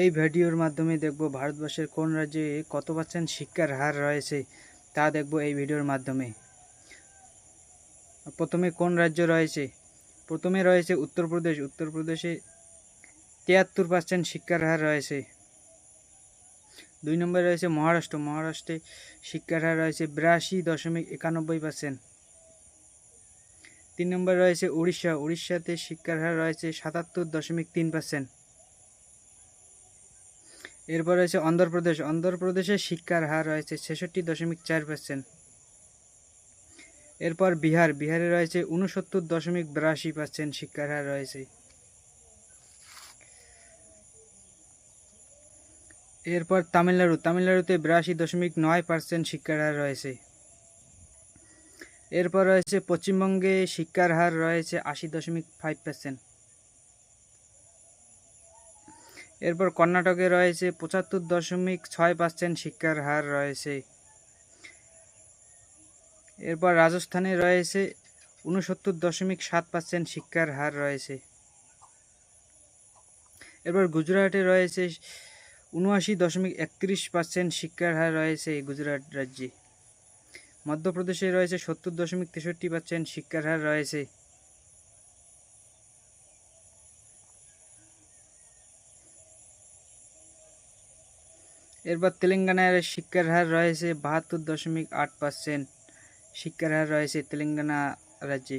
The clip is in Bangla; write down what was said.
এই ভিডিওর মাধ্যমে দেখব ভারতবর্ষের কোন রাজ্যে কত পার্সেন্ট শিক্ষার হার রয়েছে তা দেখব এই ভিডিওর মাধ্যমে। প্রথমে কোন রাজ্য রয়েছে? প্রথমে রয়েছে উত্তরপ্রদেশ। উত্তরপ্রদেশে তিয়াত্তর পার্সেন্ট শিক্ষার হার রয়েছে। দুই নম্বরে রয়েছে মহারাষ্ট্র। মহারাষ্ট্রে শিক্ষার হার রয়েছে বিরাশি দশমিক একানব্বই পার্সেন্ট। তিন নম্বরে রয়েছে উড়িষ্যা। উড়িষ্যাতে শিক্ষার হার রয়েছে সাতাত্তর দশমিক তিন পার্সেন্ট। এরপর রয়েছে অন্ধ্রপ্রদেশ। অন্ধ্রপ্রদেশে শিক্ষার হার রয়েছে ছেষট্টি দশমিক চার পার্সেন্ট এরপর বিহার। বিহারে রয়েছে উনসত্তর দশমিক বিরাশি পার্সেন্ট শিক্ষার হার রয়েছে। এরপর তামিলনাড়ু। তামিলনাড়ুতে বিরাশি দশমিক নয় পার্সেন্ট শিক্ষার হার রয়েছে। এরপর রয়েছে পশ্চিমবঙ্গে শিক্ষার হার রয়েছে আশি দশমিক ফাইভ পার্সেন্ট এরপর কর্ণাটকে রয়েছে পঁচাত্তর দশমিক ছয় পার্সেন্ট শিক্ষার হার রয়েছে। এরপর রাজস্থানে রয়েছে উনসত্তর দশমিক সাত পার্সেন্ট শিক্ষার হার রয়েছে। এরপর গুজরাটে রয়েছে উনআশি দশমিক একত্রিশ পার্সেন্ট শিক্ষার হার রয়েছে গুজরাট রাজ্যে। মধ্যপ্রদেশে রয়েছে সত্তর দশমিক তেষট্টি পার্সেন্ট শিক্ষার হার রয়েছে। এরপর তেলেঙ্গানার শিক্ষার হার রয়েছে বাহাত্তর দশমিক আট পার্সেন্ট শিক্ষার হার রয়েছে তেলেঙ্গানা রাজ্যে।